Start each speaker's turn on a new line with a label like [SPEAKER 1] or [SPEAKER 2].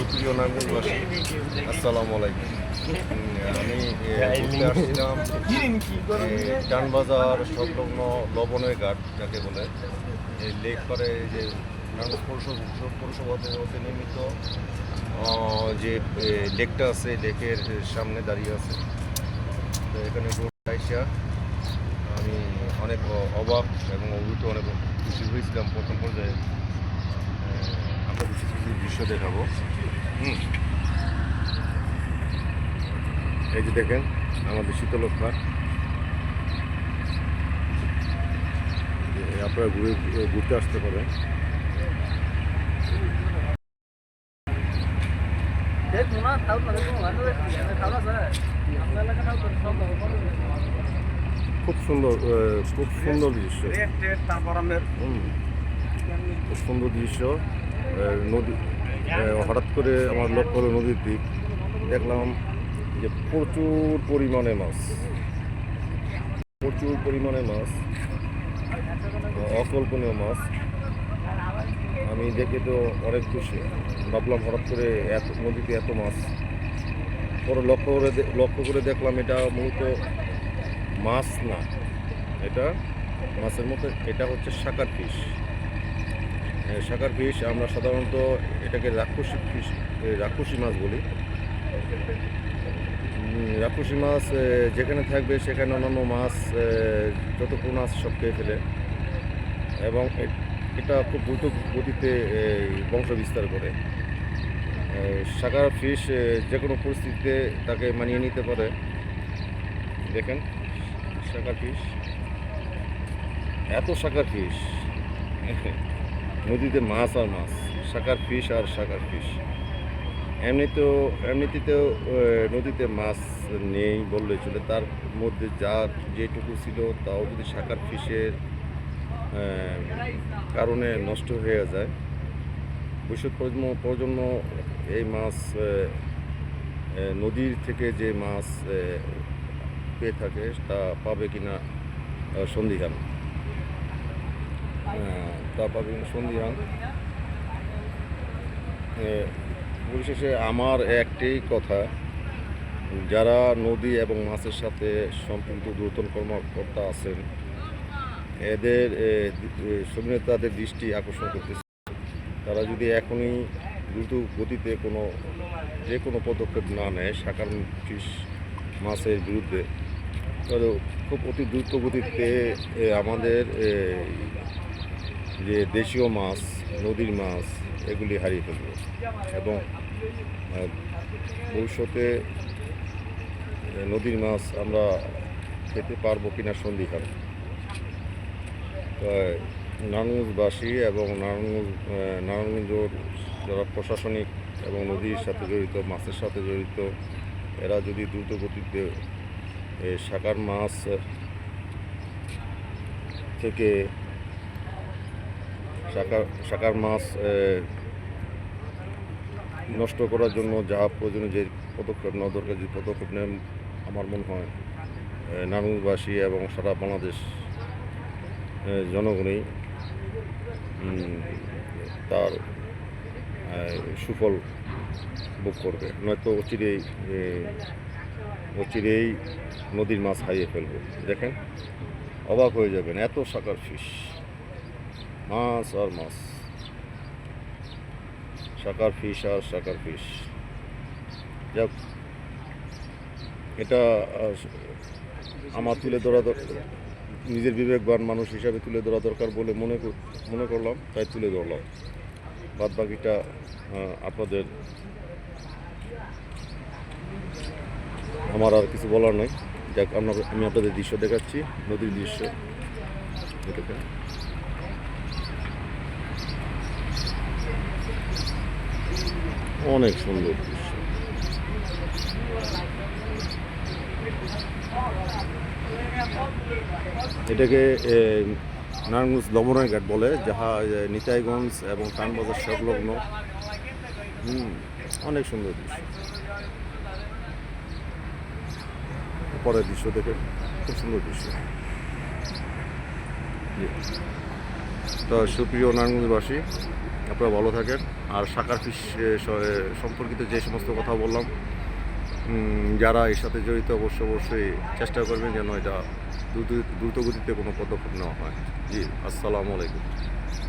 [SPEAKER 1] সুপ্রিয় নারায়ণগঞ্জবাসী আসসালামু আলাইকুম। আমি ঘুরতে আসছিলাম টানবাজার সংলগ্ন লবণের ঘাট যাকে বলে। এই লেক করে যে পৌরসভা পৌরসভাতে হতে নির্মিত যে লেকটা আছে লেকের সামনে দাঁড়িয়ে আছে। তো এখানে আইসা আমি অনেক অবাক এবং অভিভূত অনেক খুশি হয়েছিলাম প্রথম পর্যায়ে। আমরা কিছু কিছু দৃশ্য দেখাবো। এই যে দেখেন আমাদের শীতলক্ষা আপনারা ঘুরে ঘুরতে আসতে পারেন। খুব সুন্দর খুব সুন্দর দৃশ্য। খুব সুন্দর দৃশ্য। নদী হঠাৎ করে আমার লক্ষ্য হলো নদীর দিক দেখলাম যে প্রচুর পরিমাণে মাছ। প্রচুর পরিমাণে মাছ। অকল্পনীয় মাছ। আমি দেখে তো অনেক খুশি। ভাবলাম হঠাৎ করে এত, নদীতে এত মাছ। পরে লক্ষ্য করে লক্ষ্য করে দেখলাম এটা মূলত মাছ না। এটা মাছের মতো, এটা হচ্ছে শাকার ফিশ। শাকার ফিশ, আমরা সাধারণত এটাকে রাক্ষসী ফিশ রাক্ষসী মাছ বলি। রাক্ষসী মাছ যেখানে থাকবে সেখানে অন্যান্য মাছ যত মাছ সব খেয়ে ফেলে। এবং এটা খুব দ্রুত গতিতে বংশ বিস্তার করে। শাকার ফিশ যে কোনো পরিস্থিতিতে তাকে মানিয়ে নিতে পারে। দেখেন শাকার ফিশ। এত শাকার ফিশ। নদীতে মাছ আর মাছ শাকার ফিশ আর শাকার ফিশ। এমনিতেও এমনিতেও আহ, নদীতে মাছ নেই বললে চলে। তার মধ্যে যা যেটুকু ছিল তাও যদি শাকার ফিশের কারণে নষ্ট হয়ে যায়। ভবিষ্যৎ প্রজন্ম প্রজন্ম এই মাছ নদীর থেকে যে মাছ পেয়ে থাকে তা পাবে কিনা সন্দিহান আহ, তা পাবে কিনা সন্দিহান আহ, পরিশেষে আমার একটাই কথা যারা নদী এবং মাছের সাথে সম্পৃক্ত দূরতন কর্মকর্তা আছেন এদের সঙ্গে তাদের দৃষ্টি আকর্ষণ করতেছে। তারা যদি এখনই দ্রুত গতিতে কোনো যে কোনো পদক্ষেপ না নেয় সাকার ফিস মাছের বিরুদ্ধে তাহলে খুব অতি দ্রুত গতিতে আমাদের যে দেশীয় মাছ, নদীর মাছ, এগুলি হারিয়ে ফেলবে এবং ভবিষ্যতে নদীর মাছ আমরা খেতে পারব কিনা সন্দিহান তাই নারায়ণগঞ্জবাসী এবং নারায়ণগঞ্জ নারায়ণগঞ্জর যারা প্রশাসনিক এবং নদীর সাথে জড়িত, মাছের সাথে জড়িত, এরা যদি দ্রুত গতিতে শাকার মাছ থেকে শাকার শাকার মাছ নষ্ট করার জন্য যা প্রয়োজনীয় যে পদক্ষেপ নেওয়া দরকার, যে পদক্ষেপ নেন, আমার মনে হয় নারায়ণগঞ্জবাসী এবং সারা বাংলাদেশ জনগণই তার সুফল ভোগ করবে। নয়তো অচিরেই অচিরেই নদীর মাছ হারিয়ে ফেলবে। দেখেন, অবাক হয়ে যাবেন, এত সাকার ফিশ মাছ আর মাছ। শাকার ফিশ আর শাকার ফিশ যাক, এটা আমার তুলে ধরা নিজের বিবেকবান মানুষ হিসাবে তুলে ধরা দরকার বলে মনে মনে করলাম, তাই তুলে ধরলাম। বাদ বাকিটা আপনাদের আমার আর কিছু বলার নেই। যাক আমি আপনাদের দৃশ্য দেখাচ্ছি, নদীর দৃশ্য। এই দেখেন। অনেক সুন্দর দৃশ্য। এটাকে নারায়ণগঞ্জ লবণের ঘাট বলে, যাহা নিতাইগঞ্জ এবং টানবাজার সংলগ্ন। অনেক সুন্দর দৃশ্য। পরের দৃশ্য দেখে খুব সুন্দর দৃশ্য। তো সুপ্রিয় নারায়ণগঞ্জবাসী, আপনারা ভালো থাকেন। আর শাকার ফিস সম্পর্কিত যে সমস্ত কথা বললাম যারা এর সাথে জড়িত অবশ্য অবশ্যই চেষ্টা করবেন যেন এটা দ্রুত, দ্রুতগতিতে কোনো পদক্ষেপ নেওয়া হয়। জি, আসসালামু আলাইকুম।